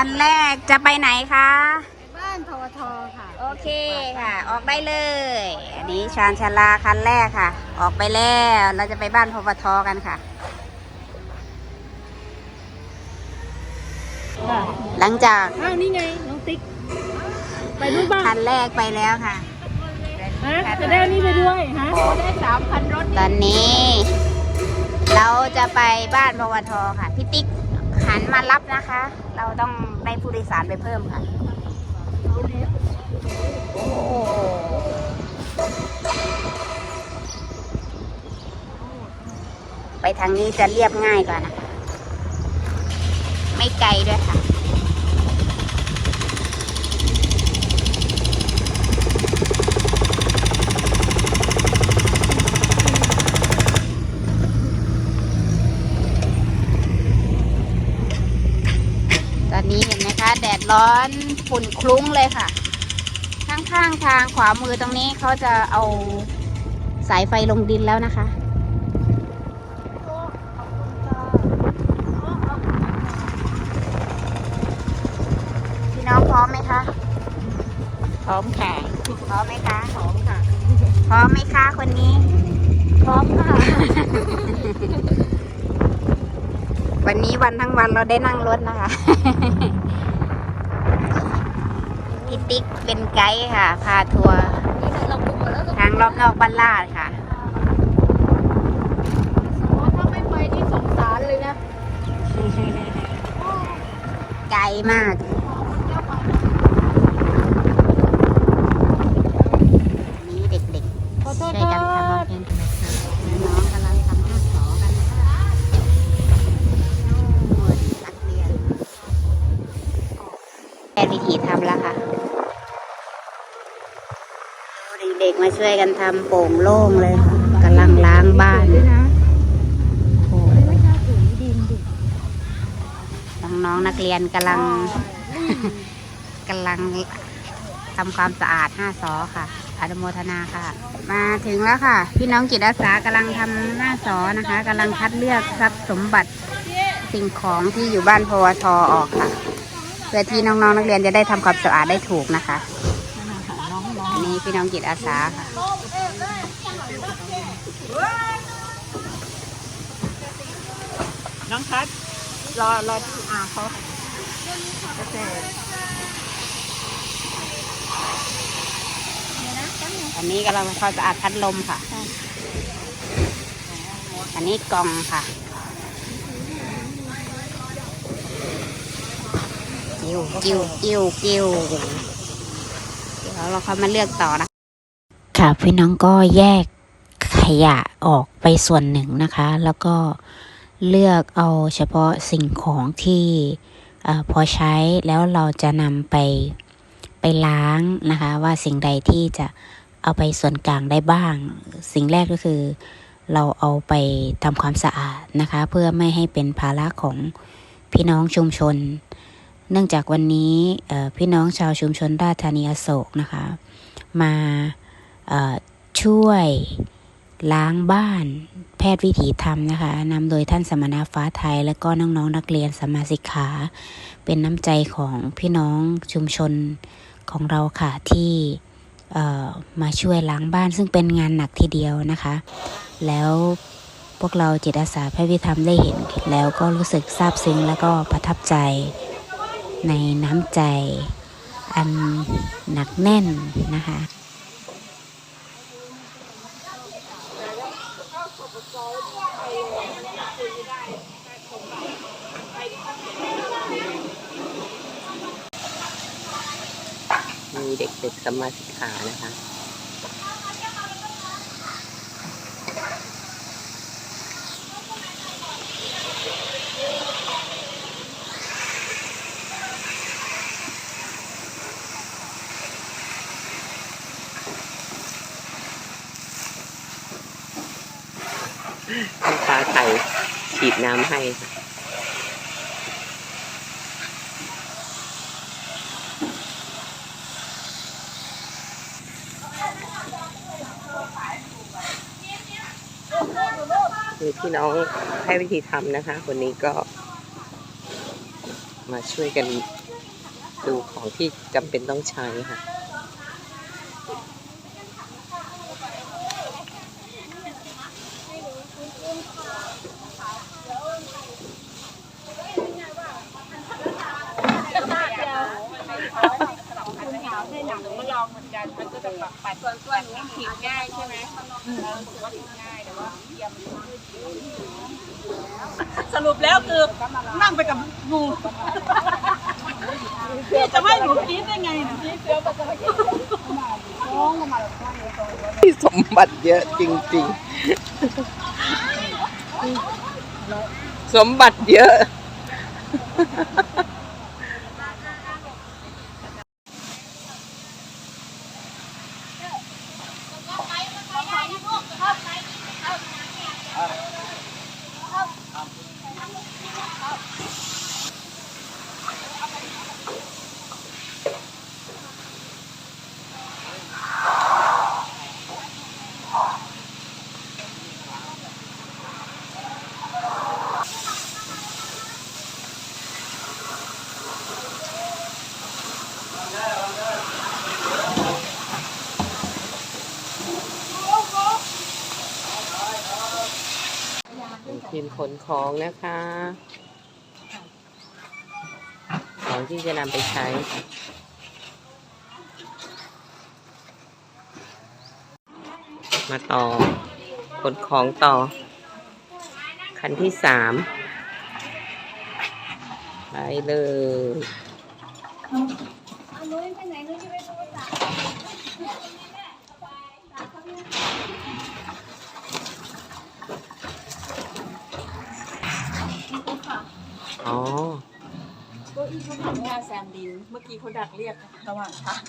คันแรกจะไปไหนคะ บ้านทวทค่ะ โอเคค่ะ ออกได้เลย อันนี้ชานชาลาคันแรกค่ะ ออกไปแล้ว เราจะไปบ้านพปทกันค่ะ หลังจากอ้าวนี่ไงน้องติ๊ก ไปนู่นบ้างคันแรกไปแล้วค่ะ ฮะจะได้อันนี่ไปด้วยฮะได้สามพันรถตอนนี้ เราจะไปบ้านพปทค่ะ พี่ติ๊ก หันมารับนะคะ เราต้องได้ผู้โดยสารไปเพิ่มค่ะโอ้ไปทางนี้จะเรียบง่ายกว่านะ ไม่ไกลด้วยค่ะ ตอนนี้เห็นไหมคะ แดด ร้อนฝุ่นคลุ้งเลยค่ะ ข้างๆทางขวามือตรงนี้เขาจะเอาสายไฟลงดินแล้วนะคะ พี่น้องพร้อมไหมคะ พร้อมค่ะ พร้อมไหมคะ พร้อมค่ะ พร้อมไหมคะคนนี้ พร้อมค่ะ วันนี้วันทั้งวันเราได้นั่งรถนะคะ พี่ติ๊กเป็นไกด์ค่ะ พาทัวร์เราบุกมาแล้วทางรอบนอกบ้านลาดค่ะถ้าไม่ไปที่สงสารเลยนะ ไกลมาก มาช่วยกันทำโป่งโล่งเลยค่ะกำลังล้างบ้านโอ้ยไม่น่าถือดินดิน้องๆนักเรียนกำลังกำลังทำความสะอาดห้าซอค่ะอนุโมทนาค่ะ มาถึงแล้วค่ะ พี่น้องจิตอาสากำลังทำหน้าซอนะคะกำลังคัดเลือกทรัพย์สมบัติสิ่งของที่อยู่บ้านพวทออกค่ะ เพื่อที่น้องๆนักเรียนจะได้ทำความสะอาดได้ถูกนะคะ อันนี้พี่น้องจิตอาสาค่ะ น้องคัทรอรออาเขาเกษตรอันนี้กำลังทำความสะอาดพัดลมค่ะ อันนี้กล่องค่ะกิ้วกิ้วกิ้วกิ้ว เดี๋ยวเราค่อยมาเลือกต่อนะ ค่ะพี่น้องก็แยกขยะออกไปส่วนหนึ่งนะคะ แล้วก็เลือกเอาเฉพาะสิ่งของที่พอใช้แล้วเราจะนำไปไปล้างนะคะ ว่าสิ่งใดที่จะเอาไปส่วนกลางได้บ้าง สิ่งแรกก็คือเราเอาไปทำความสะอาดนะคะ เพื่อไม่ให้เป็นภาระของพี่น้องชุมชน เนื่องจากวันนี้พี่น้องชาวชุมชนราชธานีอโศกนะคะ มาช่วยล้างบ้านแพทย์วิถีธรรมนะคะนำโดยท่านสมณฟ้าไทย และก็น้องๆนนักเรียนสมมาสิกขา เป็นน้ำใจของพี่น้องชุมชนของเราค่ะที่มาช่วยล้างบ้านซึ่งเป็นงานหนักทีเดียวนะคะ แล้วพวกเราจิตอาสาแพทย์วิถีธรรมได้เห็นแล้วก็รู้สึกซาบซึ้งแล้วก็ประทับใจ ในน้ำใจ อันหนักแน่นนะคะมีเด็กๆสมมาสิกขานะคะ ลูกค้าไทยฉีดน้ำให้พี่น้องให้วิธีทำนะคะคนนี้ก็ มาช่วยกันดูของที่จำเป็นต้องใช้ค่ะ ให้หนังมาลองเหมือนกัน มันก็จะแบบปัดส่วนส่วนนี้ผิดง่ายใช่ไหมเรารู้สึกว่าผิดง่ายแต่ว่าเทียมสรุปแล้วคือนั่งไปกับงูพี่จะให้หนูกรี๊ดได้ไงนะพี่เสือปะจะมากินน้องมาแบบว่าที่สมบัติเยอะจริงๆ สมบัติเยอะ ทีมขนของนะคะ ของที่จะนำไปใช้มาต่อ ขนของต่อ คันที่สามไปเลย อ๋อแม่แซมดิน เมื่อกี้เขาดักเรียกระหว่างทาง